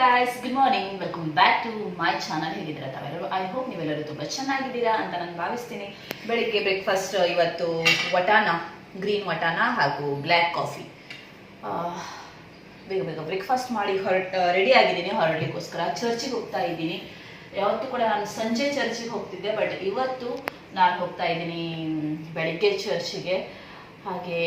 Guys good morning welcome back to my channel ಹೇಗಿದ್ದೀರಾ ತಾವೆಲ್ಲರೂ? I hope ನೀವೆಲ್ಲರೂ ತುಂಬ ಚೆನ್ನಾಗಿದ್ದೀರಾ ಅಂತ ನಾನು ಭಾವಿಸ್ತೀನಿ. ಬೆಳಿಗ್ಗೆ ಬ್ರೇಕ್ಫಾಸ್ಟ್ ಇವತ್ತು ವಟಾನ ಗ್ರೀನ್ ವಟಾನ ಹಾಗೂ ಬ್ಲ್ಯಾಕ್ ಕಾಫಿ ಬೇಗ ಬೇಗ ಬ್ರೇಕ್ಫಾಸ್ಟ್ ಮಾಡಿ ಹೊರಟ ರೆಡಿ ಆಗಿದ್ದೀನಿ ಹೊರಡಲಿಕ್ಕೋಸ್ಕರ. ಚರ್ಚಿಗೆ ಹೋಗ್ತಾ ಇದ್ದೀನಿ. ಯಾವತ್ತೂ ಕೂಡ ನಾನು ಸಂಜೆ ಚರ್ಚಿಗೆ ಹೋಗ್ತಿದ್ದೆ ಬಟ್ ಇವತ್ತು ನಾನು ಹೋಗ್ತಾ ಇದ್ದೀನಿ ಬೆಳಿಗ್ಗೆ ಚರ್ಚಿಗೆ ಹಾಗೆ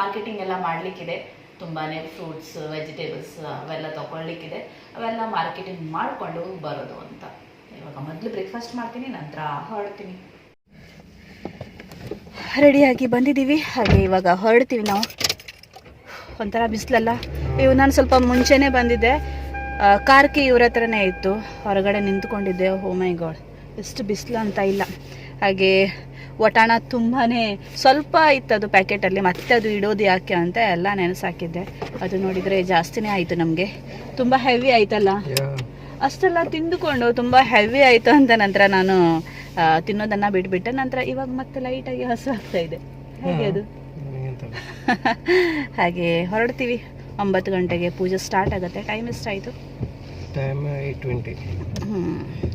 ಮಾರ್ಕೆಟಿಂಗ್ ಎಲ್ಲ ಮಾಡಲಿಕ್ಕಿದೆ. ತುಂಬಾ ಫ್ರೂಟ್ಸ್ ವೆಜಿಟೇಬಲ್ಸ್ ಅವೆಲ್ಲ ತೊಗೊಳ್ಳಿಕ್ಕಿದೆ. ಅವೆಲ್ಲ ಮಾರ್ಕೆಟಿಂಗ್ ಮಾಡಿಕೊಂಡು ಬರೋದು ಅಂತ. ಇವಾಗ ಮೊದಲು ಬ್ರೇಕ್ಫಾಸ್ಟ್ ಮಾಡ್ತೀನಿ, ನಂತರ ಹೊರಡ್ತೀನಿ. ರೆಡಿಯಾಗಿ ಬಂದಿದ್ದೀವಿ. ಹಾಗೆ ಇವಾಗ ಹೊರಡ್ತೀವಿ ನಾವು. ಒಂಥರ ಬಿಸಿಲಲ್ಲ. ಇವು ನಾನು ಸ್ವಲ್ಪ ಮುಂಚೆನೇ ಬಂದಿದ್ದೆ. ಕಾರ್ಕಿ ಇವ್ರ ಹತ್ರನೇ ಇತ್ತು. ಹೊರಗಡೆ ನಿಂತ್ಕೊಂಡಿದ್ದೆ. ಮೈ ಗಾಡ್ ಎಷ್ಟು ಬಿಸಿಲು ಅಂತ ಇಲ್ಲ. ಹಾಗೆ ವಟಾಣ ತುಂಬಾ ಸ್ವಲ್ಪ ಇತ್ತು ಅದು ಪ್ಯಾಕೆಟಲ್ಲಿ ಮತ್ತೆ ಅದು ಇಡೋದು ಯಾಕೆ ಅಂತ ಎಲ್ಲ ನೆನೆಸಾಕಿದ್ದೆ. ಅದು ನೋಡಿದರೆ ಜಾಸ್ತಿನೇ ಆಯಿತು ನಮಗೆ. ತುಂಬ ಹೆವಿ ಆಯ್ತಲ್ಲ? ಅಷ್ಟೆಲ್ಲ ತಿಂದುಕೊಂಡು ತುಂಬ ಹೆವಿ ಆಯಿತು ಅಂತ ನಂತರ ನಾನು ತಿನ್ನೋದನ್ನ ಬಿಟ್ಬಿಟ್ಟೆ. ನಂತರ ಇವಾಗ ಮತ್ತೆ ಲೈಟಾಗಿ ಹಸು ಆಗ್ತಾ ಇದೆ. ಹೇಗೆ ಅದು? ಹಾಗೆ ಹೊರಡ್ತೀವಿ. ಒಂಬತ್ತು ಗಂಟೆಗೆ ಪೂಜೆ ಸ್ಟಾರ್ಟ್ ಆಗುತ್ತೆ. ಟೈಮ್ ಎಷ್ಟಾಯಿತು? Time eight twenty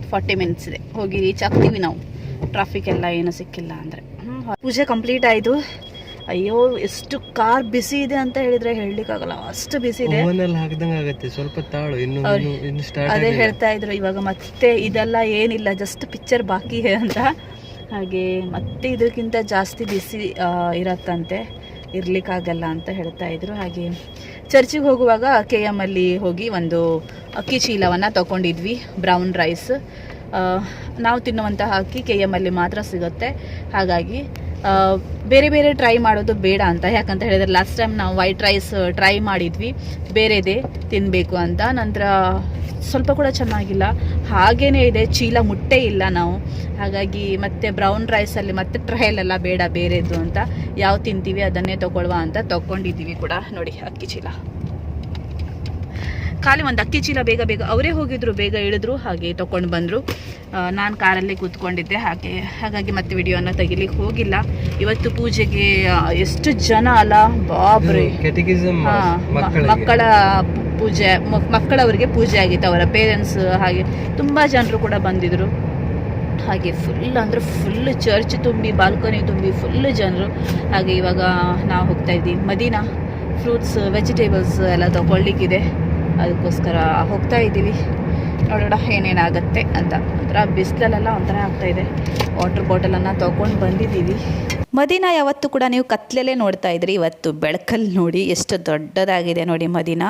forty minutes ಇದೆ. ಹೋಗಿ ರೀಚ್ ಆಗ್ತೀವಿ ನಾವು. ಟ್ರಾಫಿಕ್ ಎಲ್ಲ ಏನು ಸಿಕ್ಕಿಲ್ಲ ಅಂದರೆ. ಪೂಜೆ ಕಂಪ್ಲೀಟ್ ಆಯಿತು ಅಯ್ಯೋ ಎಷ್ಟು ಕಾರ್ ಬಿಸಿ ಇದೆ ಅಂತ ಹೇಳಿದ್ರೆ ಹೇಳಲಿಕ್ಕಾಗಲ್ಲ. ಅಷ್ಟು ಬಿಸಿ ಇದೆ. ಹಾಕ್ದಂಗೆ ಆಗುತ್ತೆ. ಸ್ವಲ್ಪ ತಾಳು. ಇನ್ನು ಅದೇ ಹೇಳ್ತಾ ಇದ್ರು. ಇವಾಗ ಮತ್ತೆ ಇದೆಲ್ಲ ಏನಿಲ್ಲ. ಜಸ್ಟ್ ಪಿಕ್ಚರ್ ಬಾಕಿ ಇದೆ ಅಂತ. ಹಾಗೆ ಮತ್ತೆ ಇದಕ್ಕಿಂತ ಜಾಸ್ತಿ ಬಿಸಿ ಆ, ಇರತ್ತಂತೆ. ಇರ್ಲಿಕ್ಕಾಗಲ್ಲ ಅಂತ ಹೇಳ್ತಾ ಇದ್ರು. ಹಾಗೆ ಚರ್ಚಿಗೆ ಹೋಗುವಾಗ ಕೆ ಎಂ ಅಲ್ಲಿ ಹೋಗಿ ಒಂದು ಅಕ್ಕಿ ಚೀಲವನ್ನು ತಗೊಂಡಿದ್ವಿ, ಬ್ರೌನ್ ರೈಸ್. ನಾವು ತಿನ್ನುವಂತಹ ಅಕ್ಕಿ ಕೆ ಎಂ ಅಲ್ಲಿ ಮಾತ್ರ ಸಿಗುತ್ತೆ. ಹಾಗಾಗಿ ಬೇರೆ ಬೇರೆ ಟ್ರೈ ಮಾಡೋದು ಬೇಡ ಅಂತ. ಯಾಕಂತ ಹೇಳಿದ್ರೆ ಲಾಸ್ಟ್ ಟೈಮ್ ನಾವು ವೈಟ್ ರೈಸ್ ಟ್ರೈ ಮಾಡಿದ್ವಿ. ಬೇರೆದೇ ತಿನ್ನಬೇಕು ಅಂತ. ನಂತರ ಸ್ವಲ್ಪ ಕೂಡ ಚೆನ್ನಾಗಿಲ್ಲ. ಹಾಗೇನೇ ಇದೆ. ಚೀಲ ಮುಟ್ಟೆ ಇಲ್ಲ ನಾವು. ಹಾಗಾಗಿ ಮತ್ತೆ ಬ್ರೌನ್ ರೈಸಲ್ಲಿ ಮತ್ತೆ ಟ್ರಯಲ್ ಎಲ್ಲ ಬೇಡ, ಬೇರೆದು ಅಂತ. ಯಾವ ತಿಂತೀವಿ ಅದನ್ನೇ ತಗೊಳ್ವಾ ಅಂತ ತಗೊಂಡಿದ್ದೀವಿ ಕೂಡ. ನೋಡಿ, ಅಕ್ಕಿ ಚೀಲ. ಖಾಲಿ ಒಂದು ಅಕ್ಕಿ ಚೀಲ ಬೇಗ ಬೇಗ ಅವರೇ ಹೋಗಿದ್ರು ಬೇಗ ಇಳಿದ್ರು ಹಾಗೆ ತಗೊಂಡು ಬಂದರು. ನಾನು ಕಾರಲ್ಲಿ ಕೂತ್ಕೊಂಡಿದ್ದೆ ಹಾಗೆ. ಹಾಗಾಗಿ ಮತ್ತೆ ವಿಡಿಯೋನ ತೆಗಿಲಿಕ್ಕೆ ಹೋಗಿಲ್ಲ. ಇವತ್ತು ಪೂಜೆಗೆ ಎಷ್ಟು ಜನ ಅಲ್ಲ? ಬಾಬ್ರಿ. ಮಕ್ಕಳ ಪೂಜೆ ಮಕ್ಕಳವರಿಗೆ ಪೂಜೆ ಆಗಿತ್ತು ಅವರ ಪೇರೆಂಟ್ಸ್ ಹಾಗೆ. ತುಂಬ ಜನರು ಕೂಡ ಬಂದಿದ್ರು. ಹಾಗೆ ಫುಲ್ ಅಂದರೆ ಫುಲ್ ಚರ್ಚ್ ತುಂಬಿ ಬಾಲ್ಕನಿ ತುಂಬಿ ಫುಲ್ ಜನರು. ಹಾಗೆ ಇವಾಗ ನಾವು ಹೋಗ್ತಾ ಇದ್ದೀವಿ. ಮದೀನಾ ಫ್ರೂಟ್ಸ್ ವೆಜಿಟೇಬಲ್ಸ್ ಎಲ್ಲ ತಗೊಳ್ಲಿಕ್ಕಿದೆ ಅದಕ್ಕೋಸ್ಕರ ಹೋಗ್ತಾ ಇದ್ದೀವಿ. ನೋಡೋಣ ಏನೇನಾಗತ್ತೆ ಅಂತ. ಒಂಥರ ಬಿಸಿಲಲ್ಲೆಲ್ಲ ಒಂಥರ ಆಗ್ತಾ ಇದೆ. ವಾಟರ್ ಬಾಟಲನ್ನು ತೊಗೊಂಡು ಬಂದಿದ್ದೀವಿ. ಮದೀನಾ ಯಾವತ್ತೂ ಕೂಡ ನೀವು ಕತ್ಲಲ್ಲೇ ನೋಡ್ತಾ ಇದ್ರಿ. ಇವತ್ತು ಬೆಳಕಲ್ಲಿ ನೋಡಿ ಎಷ್ಟು ದೊಡ್ಡದಾಗಿದೆ ನೋಡಿ ಮದೀನಾ.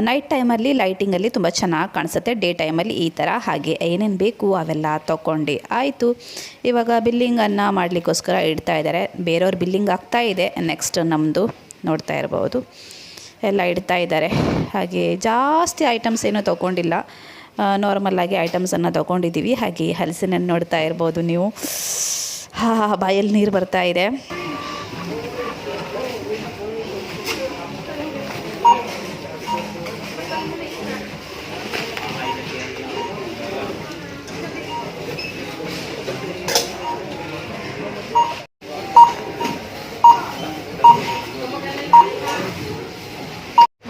ನೈಟ್ ಟೈಮಲ್ಲಿ ಲೈಟಿಂಗಲ್ಲಿ ತುಂಬ ಚೆನ್ನಾಗಿ ಕಾಣಿಸುತ್ತೆ. ಡೇ ಟೈಮಲ್ಲಿ ಈ ಥರ ಹಾಗೆ ಏನೇನು ಬೇಕು ಅವೆಲ್ಲ ತೊಗೊಂಡು. ಆಯಿತು. ಇವಾಗ ಬಿಲ್ಲಿಂಗನ್ನು ಮಾಡಲಿಕ್ಕೋಸ್ಕರ ಇಡ್ತಾ ಇದ್ದಾರೆ. ಬೇರೆಯವ್ರ ಬಿಲ್ಲಿಂಗ್ ಆಗ್ತಾ ಇದೆ. ನೆಕ್ಸ್ಟ್ ನಮ್ಮದು ನೋಡ್ತಾ ಇರ್ಬೋದು. ಎಲ್ಲ ಇಡ್ತಾ ಇದ್ದಾರೆ. ಹಾಗೆ ಜಾಸ್ತಿ ಐಟಮ್ಸ್ ಏನೂ ತೊಗೊಂಡಿಲ್ಲ. ನಾರ್ಮಲ್ಲಾಗಿ ಐಟಮ್ಸನ್ನು ತೊಗೊಂಡಿದ್ದೀವಿ. ಹಾಗೆ ಹಲಸಿನ ನೋಡ್ತಾ ಇರ್ಬೋದು ನೀವು. ಹಾ, ಬಾಯಲ್ಲಿ ನೀರು ಬರ್ತಾ ಇದೆ.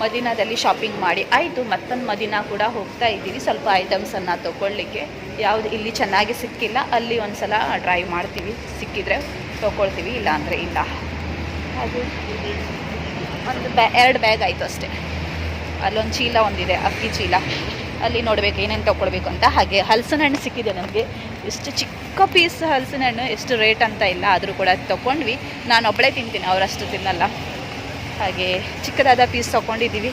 ಮದೀನಾದಲ್ಲಿ ಶಾಪಿಂಗ್ ಮಾಡಿ ಆಯಿತು, ಮತ್ತೊಂದು ಮದೀನಾ ಕೂಡ ಹೋಗ್ತಾ ಇದ್ದೀವಿ. ಸ್ವಲ್ಪ ಐಟಮ್ಸನ್ನು ತೊಗೊಳ್ಳಿಕ್ಕೆ. ಯಾವುದು ಇಲ್ಲಿ ಚೆನ್ನಾಗಿ ಸಿಕ್ಕಿಲ್ಲ, ಅಲ್ಲಿ ಒಂದು ಸಲ ಟ್ರೈ ಮಾಡ್ತೀವಿ. ಸಿಕ್ಕಿದ್ರೆ ತೊಗೊಳ್ತೀವಿ ಇಲ್ಲ ಅಂದರೆ ಇಲ್ಲ. ಹಾಗೆ ಒಂದು ಬ್ಯಾ ಎರಡು ಬ್ಯಾಗ್ ಆಯಿತು ಅಷ್ಟೇ. ಅಲ್ಲೊಂದು ಚೀಲ ಒಂದಿದೆ, ಅಕ್ಕಿ ಚೀಲ. ಅಲ್ಲಿ ನೋಡಬೇಕು ಏನೇನು ತೊಗೊಳ್ಬೇಕು ಅಂತ. ಹಾಗೆ ಹಲಸಿನ ಹಣ್ಣು ಸಿಕ್ಕಿದೆ ನನಗೆ ಎಷ್ಟು ಚಿಕ್ಕ ಪೀಸ್ ಹಲಸಿನ ಹಣ್ಣು, ಎಷ್ಟು ರೇಟ್ ಅಂತ ಇಲ್ಲ, ಆದರೂ ಕೂಡ ತೊಗೊಂಡ್ವಿ. ನಾನು ಒಬ್ಬಳೇ ತಿಂತೀನಿ, ಅವರಷ್ಟು ತಿನ್ನಲ್ಲ. ಹಾಗೆ ಚಿಕ್ಕದಾದ ಪೀಸ್ ತೊಗೊಂಡಿದ್ದೀವಿ.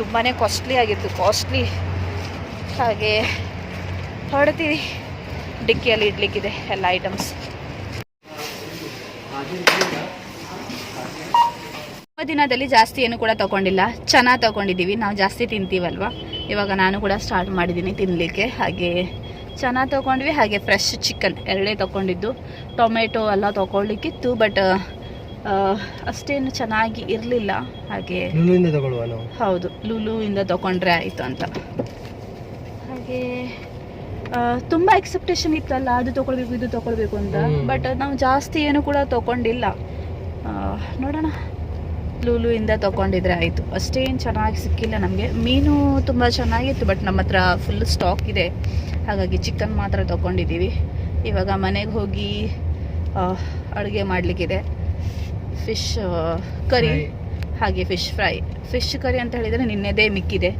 ತುಂಬಾ ಕಾಸ್ಟ್ಲಿ ಆಗಿತ್ತು ಕಾಸ್ಟ್ಲಿ ಹಾಗೆ ಹೊರಡ್ತೀವಿ ಡಿಕ್ಕಿಯಲ್ಲಿ ಇಡ್ಲಿಕ್ಕಿದೆ ಎಲ್ಲ ಐಟಮ್ಸ್ ದಿನದಲ್ಲಿ ಜಾಸ್ತಿ ಏನು ಕೂಡ ತಗೊಂಡಿಲ್ಲ. ಚೆನ್ನಾಗಿ ತಗೊಂಡಿದ್ದೀವಿ. ನಾವು ಜಾಸ್ತಿ ತಿಂತೀವಲ್ವ? ಇವಾಗ ನಾನು ಕೂಡ ಸ್ಟಾರ್ಟ್ ಮಾಡಿದ್ದೀನಿ ತಿನ್ನಲಿಕ್ಕೆ ಹಾಗೆ ಚೆನ್ನಾಗಿ ತೊಗೊಂಡ್ವಿ, ಹಾಗೆ ಫ್ರೆಶ್ ಚಿಕನ್ ಎರಡೇ ತೊಗೊಂಡಿದ್ದು. ಟೊಮೆಟೊ ಎಲ್ಲ ತೊಗೊಳ್ಲಿಕ್ಕಿತ್ತು ಬಟ್ ಅಷ್ಟೇನು ಚೆನ್ನಾಗಿ ಇರಲಿಲ್ಲ. ಹಾಗೆ ಲೂಲುವಿಂದ ಹೌದು ಲೂಲುವಿಂದ ತಗೊಂಡ್ರೆ ಆಯಿತು ಅಂತ. ಹಾಗೆ ತುಂಬ ಎಕ್ಸೆಪ್ಟೇಷನ್ ಇತ್ತಲ್ಲ ಅದು ತಗೊಳ್ಬೇಕು ಇದು ತಗೊಳ್ಬೇಕು ಅಂತ. ಬಟ್ ನಾವು ಜಾಸ್ತಿ ಏನು ಕೂಡ ತಗೊಂಡಿಲ್ಲ. ನೋಡೋಣ. ಲೂಲು ಇಂದ ತಗೊಂಡಿದ್ರೆ ಆಯಿತು. ಅಷ್ಟೇನು ಚೆನ್ನಾಗಿ ಸಿಕ್ಕಿಲ್ಲ ನಮಗೆ. ಮೀನು ತುಂಬ ಚೆನ್ನಾಗಿತ್ತು ಬಟ್ ನಮ್ಮ ಹತ್ರ ಫುಲ್ ಸ್ಟಾಕ್ ಇದೆ. ಹಾಗಾಗಿ ಚಿಕನ್ ಮಾತ್ರ ತಗೊಂಡಿದ್ದೀವಿ. ಇವಾಗ ಮನೆಗೆ ಹೋಗಿ ಅಡುಗೆ ಮಾಡಲಿಕ್ಕಿದೆ. ಫಿಶ್ ಕರಿ ಹಾಗೆ ಫಿಶ್ ಫ್ರೈ ಫಿಶ್ ಕರಿ ಅಂತ ಹೇಳಿದರೆ ನಿನ್ನೆದೇ ಮಿಕ್ಕಿದೆ.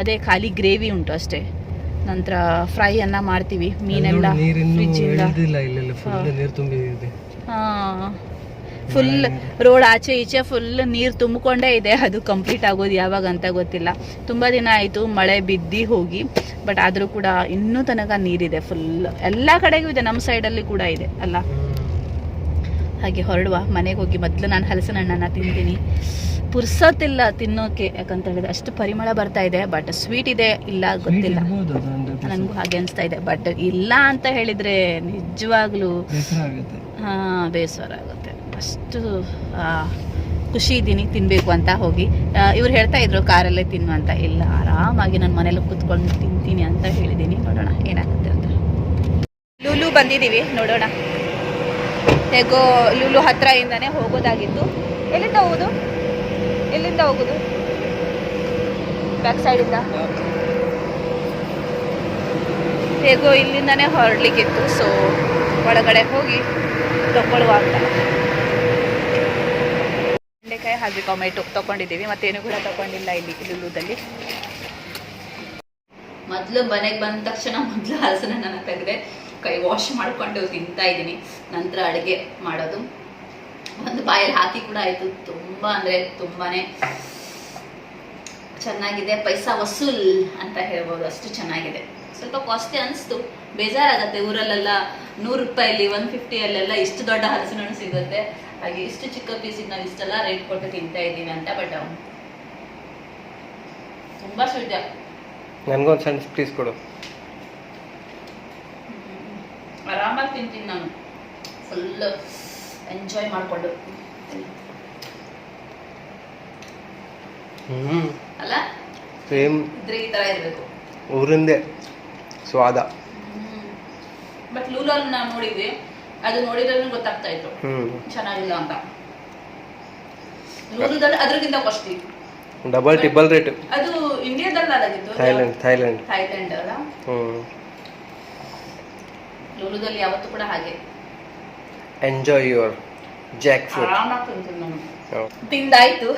ಅದೇ ಖಾಲಿ ಗ್ರೇವಿ ಉಂಟು ಅಷ್ಟೇ. ನಂತರ ಫ್ರೈ ಅನ್ನ ಮಾಡ್ತೀವಿ ಮೀನೆಲ್ಲ. ಫುಲ್ ರೋಡ್ ಆಚೆ ಈಚೆ ಫುಲ್ ನೀರು ತುಂಬಿಕೊಂಡೇ ಇದೆ. ಅದು ಕಂಪ್ಲೀಟ್ ಆಗೋದು ಯಾವಾಗ ಅಂತ ಗೊತ್ತಿಲ್ಲ. ತುಂಬ ದಿನ ಆಯಿತು ಮಳೆ ಬಿದ್ದು ಹೋಗಿ. ಬಟ್ ಆದರೂ ಕೂಡ ಇನ್ನೂ ತನಕ ನೀರಿದೆ ಫುಲ್ ಎಲ್ಲ ಕಡೆಗೂ ಇದೆ ನಮ್ಮ ಸೈಡಲ್ಲಿ ಕೂಡ ಇದೆ ಅಲ್ಲ? ಹಾಗೆ ಹೊರಡುವ ಮನೆಗೆ ಹೋಗಿ ಮೊದಲು ನಾನು ಹಲಸಿನ ಹಣ್ಣನ್ನು ತಿಂತೀನಿ. ಪುರ್ಸತ್ತಿಲ್ಲ ತಿನ್ನೋಕೆ ಯಾಕಂತ ಹೇಳಿದ್ರೆ ಅಷ್ಟು ಪರಿಮಳ ಬರ್ತಾ ಇದೆ ಬಟ್ ಸ್ವೀಟ್ ಇದೆ ಇಲ್ಲ ಗೊತ್ತಿಲ್ಲ. ನನಗೂ ಹಾಗೆ ಅನಿಸ್ತಾ ಇದೆ ಬಟ್ ಇಲ್ಲ ಅಂತ ಹೇಳಿದರೆ ನಿಜವಾಗ್ಲೂ ಬೇಸರ ಆಗುತ್ತೆ. ಹಾಂ ಬೇಸರ ಆಗುತ್ತೆ. ಅಷ್ಟು ಖುಷಿ ಇದ್ದೀನಿ ತಿನ್ನಬೇಕು ಅಂತ ಹೋಗಿ. ಇವ್ರು ಹೇಳ್ತಾ ಇದ್ರು ಕಾರಲ್ಲೇ ತಿನ್ನು ಅಂತ. ಇಲ್ಲ ಆರಾಮಾಗಿ ನಾನು ಮನೇಲಿ ಕೂತ್ಕೊಂಡು ತಿಂತೀನಿ ಅಂತ ಹೇಳಿದ್ದೀನಿ. ನೋಡೋಣ ಏನಾಗುತ್ತೆ ಅಂತ. ಲೂಲು ಬಂದಿದ್ದೀವಿ ನೋಡೋಣ. ಹೇಗೋ ಲೂಲು ಹತ್ರ ಇಂದಾನೆ ಹೋಗೋದಾಗಿತ್ತು. ಎಲ್ಲಿಂದ ಹೋಗೋದು? ಎಲ್ಲಿಂದ ಹೋಗುದು? ಬ್ಯಾಕ್ ಸೈಡಿಂದ ಹೇಗೋ ಇಲ್ಲಿಂದಾನೇ ಹೊರಡ್ಲಿಕ್ಕಿತ್ತು ಸೊ ಒಳಗಡೆ ಹೋಗಿ ತಗೊಳ್ಳುವ ಅಂತ. ಬೆಂಡೆಕಾಯಿ, ಹಾಗೆ ಟೊಮೆಟೊ ತಗೊಂಡಿದ್ದೀವಿ ಮತ್ತೇನು ಕೂಡ ತಗೊಂಡಿಲ್ಲ ಇಲ್ಲಿ ಲೂಲುದಲ್ಲಿ. ಮೊದಲು ಮನೆಗೆ ಬಂದ ತಕ್ಷಣ ಮೊದಲು ಹಲಸನ್ನ ನಾನು ತೆಗೆದೆ ಕೈ ವಾಶ್ ಮಾಡಿಕೊಂಡು ತಿಂತಾ ಇದ್ದೀನಿ. ನಂತರ ಅಡುಗೆ ಮಾಡೋದು. ಒಂದು ಬಾಯಲ್ಲಿ ಹಾಕಿ ಕೂಡ ಆಯಿತು. ತುಂಬ ಅಂದರೆ ತುಂಬಾನೇ ಚೆನ್ನಾಗಿದೆ. ಪೈಸಾ ವಸೂಲ್ ಅಂತ ಹೇಳ್ಬೋದು. ಅಷ್ಟು ಚೆನ್ನಾಗಿದೆ. ಸ್ವಲ್ಪ ಕಾಸ್ಟ್ಲಿ ಅನಿಸ್ತು. ಬೇಜಾರಾಗತ್ತೆ. ಊರಲ್ಲೆಲ್ಲ ನೂರು ರೂಪಾಯಲ್ಲಿ ಒನ್ ಫಿಫ್ಟಿಯಲ್ಲೆಲ್ಲ ಇಷ್ಟು ದೊಡ್ಡ ಹಲಸಿನ ಸಿಗುತ್ತೆ. ಹಾಗೆ ಇಷ್ಟು ಚಿಕ್ಕ ಪೀಸಿಗೆ ನಾವು ಇಷ್ಟೆಲ್ಲ ರೇಟ್ ಕೊಟ್ಟು ತಿಂತಾ ಇದ್ದೀನಿ ಅಂತ ಬಟ್ ತುಂಬಾ ಸ್ವೀಟ್ ನನಗೊಂದು ಸಣ್ಣ ಪೀಸ್ ಕೊಡು. ಆರಾಮಾಗಿ ತಿಂತೀನಿ ನಾನು. ಫುಲ್ ಎಂಜಾಯ್ ಮಾಡಿಕೊಂಡು. ಹ್ಮ್. ಅಲ್ಲ? ಸೇಮ್ ಇದ್ರೆ ಈ ಥರ ಇರಬೇಕು. ಊರಿಂದೇ ಸ್ವಾದ. ಬಟ್ ಲೂಲಲ್ಲಿ ನಾವು ನೋಡಿದ್ವಿ. ಅದು ನೋಡಿದ್ರೆ ಗೊತ್ತಾಗ್ತಾ ಇತ್ತು. ಚೆನ್ನಾಗಿಲ್ಲ ಅಂತ. ಲೂಲದಲ್ಲಿ ಅದ್ರಕ್ಕಿಂತ ಕಾಸ್ಟ್ಲಿ ಡಬಲ್ ಟಿಬಲ್ ರೇಟ್ ಅದು ಇಂಡಿಯಾದಲ್ಲಿ ಅದಾಗಿತ್ತು ಥೈಲ್ಯಾಂಡ್ ಥೈಲ್ಯಾಂಡ್ ಥೈಲ್ಯಾಂಡ್ ಅಲ್ಲ? ಹ್ಮ್. ಲೂಲುದಲ್ಲಿ ಯಾವತ್ತೂ ಕೂಡ ಹಾಗೆ. ಎಂಜಾಯ್ ಯುವರ್ ಜಾಕ್ ಫ್ರೂಟ್ ಆರಾಮಾಗಿ ತಿಂತೀನಿ ನಾನು. ತಿಂದಾಯ್ತು.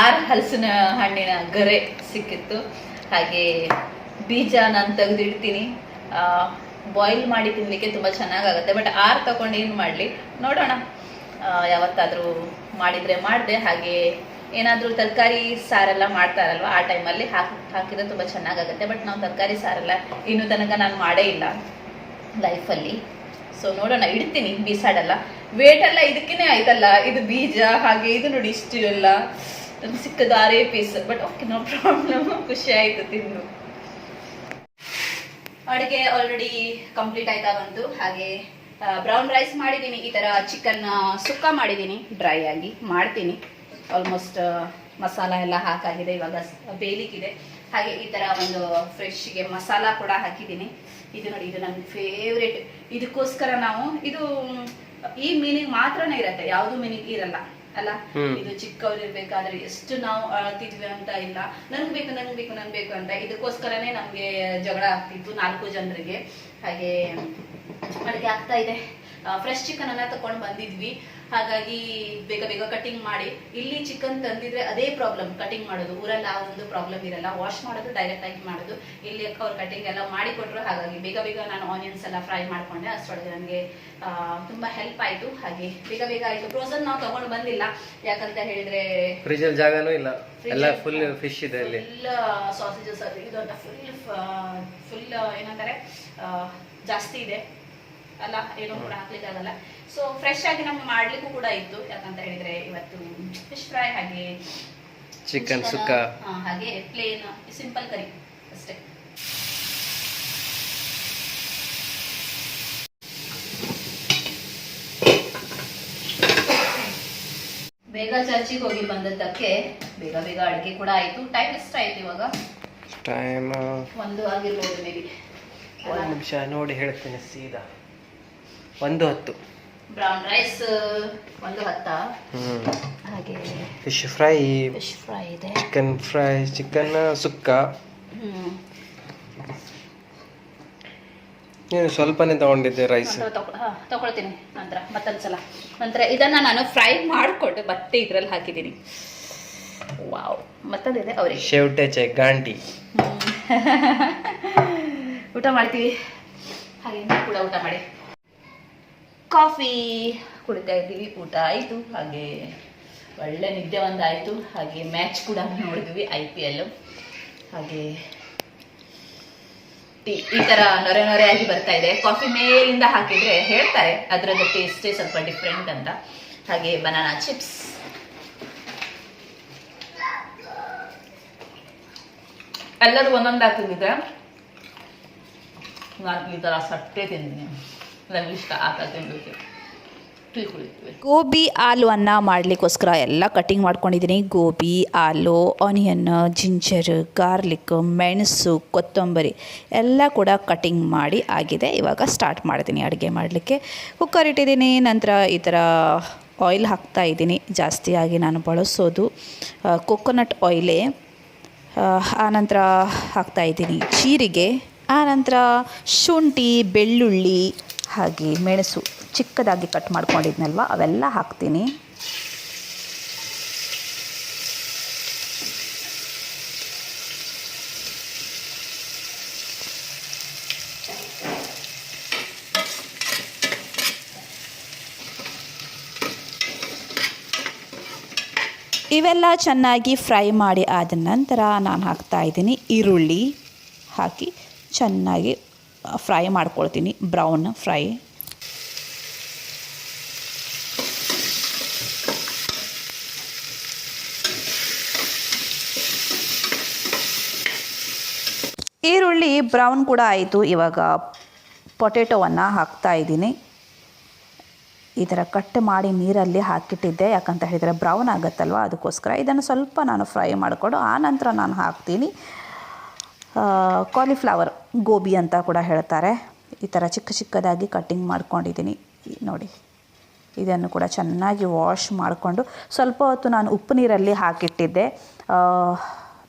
ಆರು ಹಲಸಿನ ಹಣ್ಣಿನ ಗರೆ ಸಿಕ್ಕಿತ್ತು. ಹಾಗೆ ಬೀಜ ನಾನು ತೆಗೆದಿಡ್ತೀನಿ. ಬಾಯ್ಲ್ ಮಾಡಿ ತಿನ್ಲಿಕ್ಕೆ ತುಂಬ ಚೆನ್ನಾಗಾಗುತ್ತೆ. ಬಟ್ ಆರು ತಗೊಂಡು ಏನು ಮಾಡಲಿ? ನೋಡೋಣ. ಯಾವತ್ತಾದರೂ ಯಾವತ್ತಾದ್ರೂ ಮಾಡಿದ್ರೆ ಮಾಡಿದೆ. ಹಾಗೆ ಏನಾದರೂ ತರಕಾರಿ ಸಾರೆಲ್ಲ ಮಾಡ್ತಾರಲ್ವ? ಆ ಟೈಮಲ್ಲಿ ಹಾಕಿ ಹಾಕಿದ್ರೆ ತುಂಬ ಚೆನ್ನಾಗಾಗುತ್ತೆ. ಬಟ್ ನಾವು ತರಕಾರಿ ಸಾರೆಲ್ಲ ಇನ್ನೂ ತನಕ ನಾನು ಮಾಡೇ ಇಲ್ಲ. ಲೈಫಲ್ಲಿ. ಸೊ ನೋಡೋಣ, ಇಡ್ತೀನಿ, ಬೀಸಾಡಲ್ಲ. ಎಲ್ಲ ಇದಕ್ಕೇನೆ ಆಯ್ತಲ್ಲ, ಇದು ಬೀಜ, ಹಾಗೆ ಇದು ನೋಡಿ ಇಷ್ಟಿರಲ್ಲ ನಮ್ಗೆ ಸಿಕ್ಕದು ಆರೇ piece but okay no problem ಖುಷಿ ಆಯ್ತು ತಿಂದು. ಅಡುಗೆ ಆಲ್ರೆಡಿ ಕಂಪ್ಲೀಟ್ ಆಯ್ತಾ ಬಂತು. ಹಾಗೆ ಬ್ರೌನ್ ರೈಸ್ ಮಾಡಿದ್ದೀನಿ, ಈ ಥರ ಚಿಕನ್ ಸುಕ್ಕ ಮಾಡಿದ್ದೀನಿ. ಡ್ರೈ ಆಗಿ ಮಾಡ್ತೀನಿ. ಆಲ್ಮೋಸ್ಟ್ ಮಸಾಲ ಎಲ್ಲ ಹಾಕಾಗಿದೆ, ಇವಾಗ ಬೇಲಿಕ್ಕಿದೆ ಹಾಗೆ ಈ ತರ ಒಂದು ಫ್ರೆಶ್ಗೆ ಮಸಾಲ ಕೂಡ ಹಾಕಿದ್ದೀನಿ. ಇದು ನೋಡಿ ಇದು ನನ್ನ ಫೇವ್ರೇಟ್ ಇದಕ್ಕೋಸ್ಕರ ನಾವು ಇದು ಈ ಮೀನಿಗೆ ಮಾತ್ರನೇ ಇರತ್ತೆ ಯಾವ್ದು ಮೀನಿಗೆ ಇರಲ್ಲ ಅಲ್ಲ? ಇದು ಚಿಕ್ಕವ್ರು ಇರ್ಬೇಕಾದ್ರೆ ಎಷ್ಟು ನಾವು ಅಳ್ತಿದ್ವಿ ಅಂತ ಇಲ್ಲ. ನನ್ಗೆ ಬೇಕು ನನ್ಗೆ ಬೇಕು ನನ್ಗೆ ಬೇಕು ಅಂತ ಇದಕ್ಕೋಸ್ಕರನೇ ನಮ್ಗೆ ಜಗಳ ಆಗ್ತಿತ್ತು ನಾಲ್ಕು ಜನರಿಗೆ. ಹಾಗೆ ಅಡುಗೆ ಆಗ್ತಾ ಇದೆ. ಫ್ರೆಶ್ ಚಿಕನ್ ಅನ್ನ ತಕೊಂಡ್ ಬಂದಿದ್ವಿ. ಹಾಗಾಗಿ ಬೇಗ ಬೇಗ ಕಟಿಂಗ್ ಮಾಡಿ. ಇಲ್ಲಿ ಚಿಕನ್ ತಂದಿದ್ರೆ ಅದೇ ಪ್ರಾಬ್ಲಮ್ ಕಟಿಂಗ್ ಮಾಡೋದು ಊರಲ್ಲಿ ಆ ಒಂದು ಪ್ರಾಬ್ಲಮ್ ಇರಲ್ಲ. ವಾಶ್ ಮಾಡೋದು ಡೈರೆಕ್ಟ್ ಆಗಿ ಮಾಡೋದು. ಇಲ್ಲಿ ಅವ್ರು ಕಟಿಂಗ್ ಎಲ್ಲ ಮಾಡಿಕೊಟ್ರು ಹಾಗಾಗಿ. ಬೇಗ ಬೇಗ ನಾನು ಆನಿಯನ್ಸ್ ಎಲ್ಲ ಫ್ರೈ ಮಾಡ್ಕೊಂಡೆ. ಅಷ್ಟೊಳಗೆ ನನಗೆ ತುಂಬಾ ಹೆಲ್ಪ್ ಆಯ್ತು. ಹಾಗೆ ಬೇಗ ಬೇಗ ಆಯ್ತು. ಫ್ರೋಸನ್ ನಾವು ತಗೊಂಡು ಬಂದಿಲ್ಲ. ಯಾಕಂತ ಹೇಳಿದ್ರೆ ಫ್ರಿಜಲ್ ಜಾಗನೂ ಇಲ್ಲ. ಎಲ್ಲ ಫುಲ್ ಫಿಶ್ ಇದೆ ಅಲ್ಲಿ. ಫುಲ್ ಸಾಸೇಜಸ್ ಅದು. ಇದು ಅಂತ ಫುಲ್ ಫುಲ್ ಏನಂತಾರೆ ಜಾಸ್ತಿ ಇದೆ. ಅಲ್ಲ ಏನೋ ಕೂಡ ಹಾಕ್ಲಿಕ್ಕೆ ಆಗಲ್ಲ ಸೊ ಫ್ರೆಶ್ ಆಗಿ ನಮ್ಗೆ ಮಾಡ್ಲಿಕ್ಕೂ ಕೂಡ ಇತ್ತು. ಯಾಕಂತ ಹೇಳಿದ್ರೆ ಇವತ್ತು ಫಿಶ್ ಫ್ರೈ ಹಾಗೆ ಚಿಕನ್ ಸುಕ್ಕ. ಹಾಗೆ ಪ್ಲೇನ್ ಸಿಂಪಲ್ ಕರಿ ಅಷ್ಟೇ. ಬೇಗ ಚರ್ಚಿಗೆ ಹೋಗಿ ಬಂದದ್ದಕ್ಕೆ ಬೇಗ ಬೇಗ ಅಡುಗೆ ಕೂಡ ಆಯ್ತು. ಟೈಮ್ ಎಷ್ಟಾಯ್ತು ಇವಾಗ? ಟೈಮ್ ಒಂದು ಆಗಿರ್ಬೋದು ಮೇಬಿ ಒಂದು ನಿಮಿಷ ನೋಡಿ ಹೇಳ್ತೇನೆ ಸೀದಾ. ಒಂದು ಹತ್ತು. ಬ್ರೌನ್ ರೈಸ್ ಒಂದು ಹತ್ತ. ಹಾಗೆ ಫಿಶ್ ಫ್ರೈ. ಫಿಶ್ ಫ್ರೈ ಇದೆ. Chicken fry chicken sukka. ನೀನು ಸ್ವಲ್ಪನೇ ತಗೊಂಡಿದ್ದೆ ರೈಸ್. ತಗೊಳ್ತೀನಿ ನಂತರ ಮತ್ತೊಂದು ಸಲ. ನಂತರ ಇದನ್ನ ನಾನು ಫ್ರೈ ಮಾಡಿಕೊಂಡು ಮತ್ತೆ ಇದರಲ್ಲಿ ಹಾಕಿದ್ದೀನಿ. ವಾವ್ ಮತ್ತೊಂದಿದೆ ಅವರಿಗೆ ಶೆವಟೆಚೆ ಗಾಂಟಿ. ಊಟ ಮಾಡ್ತೀವಿ. ಹಾಗೆ ಕೂಡ ಊಟ ಮಾಡಿ. ಕಾಫಿ ಕುಡಿತಾ ಇದ್ದೀವಿ, ಊಟ ಆಯಿತು, ಹಾಗೆ ಒಳ್ಳೆ ನಿದ್ದೆ ಒಂದಾಯಿತು, ಹಾಗೆ ಮ್ಯಾಚ್ ಕೂಡ ನೋಡಿದ್ವಿ ಐ ಪಿ ಎಲ್ ಹಾಗೆ ಟೀ ಈ ಥರ ನೊರೆ ನೊರೆ ಆಗಿ ಬರ್ತಾ ಇದೆ. ಕಾಫಿ ಮೇಲಿಂದ ಹಾಕಿದರೆ ಹೇಳ್ತಾರೆ, ಅದರದ್ದು ಟೇಸ್ಟೇ ಸ್ವಲ್ಪ ಡಿಫ್ರೆಂಟ್ ಅಂತ. ಹಾಗೆ ಬನಾನಾ ಚಿಪ್ಸ್ ಎಲ್ಲರೂ ಒಂದೊಂದು ಹಾಕಿದ್ರೆ ನಾನು ಈ ಥರ ಸಟ್ಟೆ ತಿಂತೀನಿ. ಆ ಗೋಬಿ ಆಲು ಅನ್ನ ಮಾಡಲಿಕ್ಕೋಸ್ಕರ ಎಲ್ಲ ಕಟ್ಟಿಂಗ್ ಮಾಡ್ಕೊಂಡಿದ್ದೀನಿ. ಗೋಬಿ, ಆಲೂ ಆನಿಯನ್ ಜಿಂಜರ್ ಗಾರ್ಲಿಕ್ ಮೆಣಸು, ಕೊತ್ತಂಬರಿ ಎಲ್ಲ ಕೂಡ ಕಟ್ಟಿಂಗ್ ಮಾಡಿ ಆಗಿದೆ. ಇವಾಗ ಸ್ಟಾರ್ಟ್ ಮಾಡ್ತೀನಿ ಅಡುಗೆ ಮಾಡಲಿಕ್ಕೆ. ಕುಕ್ಕರ್ ಇಟ್ಟಿದ್ದೀನಿ. ನಂತರ ಈ ಥರ ಆಯಿಲ್ ಹಾಕ್ತಾ ಇದ್ದೀನಿ. ಜಾಸ್ತಿಯಾಗಿ ನಾನು ಬಳಸೋದು ಕೊಕೊನಟ್ ಆಯಿಲೇ ಆನಂತರ ಹಾಕ್ತಾ ಇದ್ದೀನಿ ಜೀರಿಗೆ. ಆನಂತರ ಶುಂಠಿ, ಬೆಳ್ಳುಳ್ಳಿ ಹಾಗೆ ಮೆಣಸು ಚಿಕ್ಕದಾಗಿ ಕಟ್ ಮಾಡ್ಕೊಂಡಿದ್ನಲ್ವ? ಅವೆಲ್ಲ ಹಾಕ್ತೀನಿ. ಇವೆಲ್ಲ ಚೆನ್ನಾಗಿ ಫ್ರೈ ಮಾಡಿ ಆದ ನಂತರ ನಾನು ಹಾಕ್ತಾ ಇದ್ದೀನಿ ಈರುಳ್ಳಿ ಹಾಕಿ ಚೆನ್ನಾಗಿ ಫ್ರೈ ಮಾಡ್ಕೊಳ್ತೀನಿ ಬ್ರೌನ್ ಫ್ರೈ. ಈರುಳ್ಳಿ ಬ್ರೌನ್ ಕೂಡ ಆಯಿತು. ಇವಾಗ ಪೊಟೆಟೊವನ್ನು ಹಾಕ್ತಾ ಇದ್ದೀನಿ. ಈ ಥರ ಕಟ್ ಮಾಡಿ ನೀರಲ್ಲಿ ಹಾಕಿಟ್ಟಿದ್ದೆ. ಯಾಕಂತ ಹೇಳಿದರೆ ಬ್ರೌನ್ ಆಗುತ್ತಲ್ವ? ಅದಕ್ಕೋಸ್ಕರ ಇದನ್ನು ಸ್ವಲ್ಪ ನಾನು ಫ್ರೈ ಮಾಡಿಕೊಂಡು ಆ ನಂತರ ನಾನು ಹಾಕ್ತೀನಿ. ಕಾಲಿಫ್ಲವರ್ ಗೋಬಿ ಅಂತ ಕೂಡ ಹೇಳ್ತಾರೆ. ಈ ಥರ ಚಿಕ್ಕ ಚಿಕ್ಕದಾಗಿ ಕಟ್ಟಿಂಗ್ ಮಾಡ್ಕೊಂಡಿದ್ದೀನಿ. ನೋಡಿ, ಇದನ್ನು ಕೂಡ ಚೆನ್ನಾಗಿ ವಾಶ್ ಮಾಡಿಕೊಂಡು ಸ್ವಲ್ಪ ಹೊತ್ತು ನಾನು ಉಪ್ಪು ನೀರಲ್ಲಿ ಹಾಕಿಟ್ಟಿದ್ದೆ.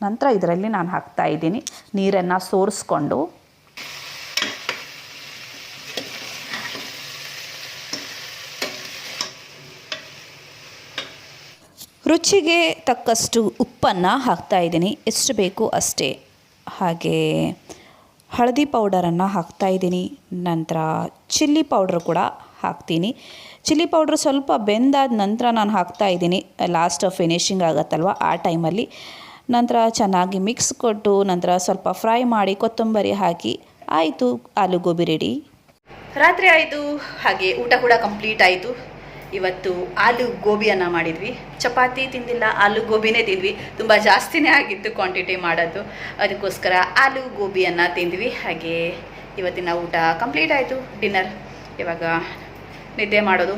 ನಂತರ ಇದರಲ್ಲಿ ನಾನು ಹಾಕ್ತಾ ಇದ್ದೀನಿ ನೀರನ್ನು ಸೋರಿಸ್ಕೊಂಡು. ರುಚಿಗೆ ತಕ್ಕಷ್ಟು ಉಪ್ಪನ್ನು ಹಾಕ್ತಾ ಇದ್ದೀನಿ. ಎಷ್ಟು ಬೇಕು ಅಷ್ಟೇ. ಹಾಗೆ ಹಳದಿ ಪೌಡರನ್ನು ಹಾಕ್ತಾ ಇದ್ದೀನಿ. ನಂತರ ಚಿಲ್ಲಿ ಪೌಡ್ರ್ ಕೂಡ ಹಾಕ್ತೀನಿ. ಚಿಲ್ಲಿ ಪೌಡ್ರ್ ಸ್ವಲ್ಪ ಬೆಂದಾದ ನಂತರ ನಾನು ಹಾಕ್ತಾ ಇದ್ದೀನಿ. ಲಾಸ್ಟ್ ಫಿನಿಶಿಂಗ್ ಆಗುತ್ತಲ್ವ ಆ ಟೈಮಲ್ಲಿ. ನಂತರ ಚೆನ್ನಾಗಿ ಮಿಕ್ಸ್ ಕೊಟ್ಟು ನಂತರ ಸ್ವಲ್ಪ ಫ್ರೈ ಮಾಡಿ ಕೊತ್ತಂಬರಿ ಹಾಕಿ ಆಯಿತು, ಆಲೂಗೋಬಿ ರೆಡಿ. ರಾತ್ರಿ ಆಯಿತು, ಹಾಗೆ ಊಟ ಕೂಡ ಕಂಪ್ಲೀಟ್ ಆಯಿತು. ಇವತ್ತು ಆಲೂ ಗೋಬಿಯನ್ನು ಮಾಡಿದ್ವಿ. ಚಪಾತಿ ತಿಂದಿಲ್ಲ, ಆಲೂ ಗೋಬಿನೇ ತಿಂದ್ವಿ. ತುಂಬ ಜಾಸ್ತಿನೇ ಆಗಿತ್ತು ಕ್ವಾಂಟಿಟಿ ಮಾಡೋದು. ಅದಕ್ಕೋಸ್ಕರ ಆಲೂ ಗೋಬಿಯನ್ನು ತಿಂದ್ವಿ. ಹಾಗೆ ಇವತ್ತಿನ ಊಟ ಕಂಪ್ಲೀಟ್ ಆಯಿತು ಡಿನ್ನರ್ ಇವಾಗ ನಿದ್ದೆ ಮಾಡೋದು.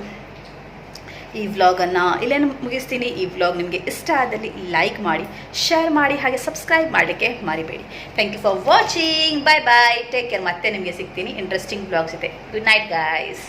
ಈ ವ್ಲಾಗನ್ನು ಇಲ್ಲೇನು ಮುಗಿಸ್ತೀನಿ. ಈ ವ್ಲಾಗ್ ನಿಮಗೆ ಇಷ್ಟ ಆದಲ್ಲಿ ಲೈಕ್ ಮಾಡಿ ಶೇರ್ ಮಾಡಿ, ಹಾಗೆ ಸಬ್ಸ್ಕ್ರೈಬ್ ಮಾಡಲಿಕ್ಕೆ ಮರಿಬೇಡಿ. Thank you for watching bye bye take care ಮತ್ತೆ ನಿಮಗೆ ಸಿಗ್ತೀನಿ. ಇಂಟ್ರೆಸ್ಟಿಂಗ್ ವ್ಲಾಗ್ಸ್ ಇದೆ ಗುಡ್ ನೈಟ್ ಗಾಯ್ಸ್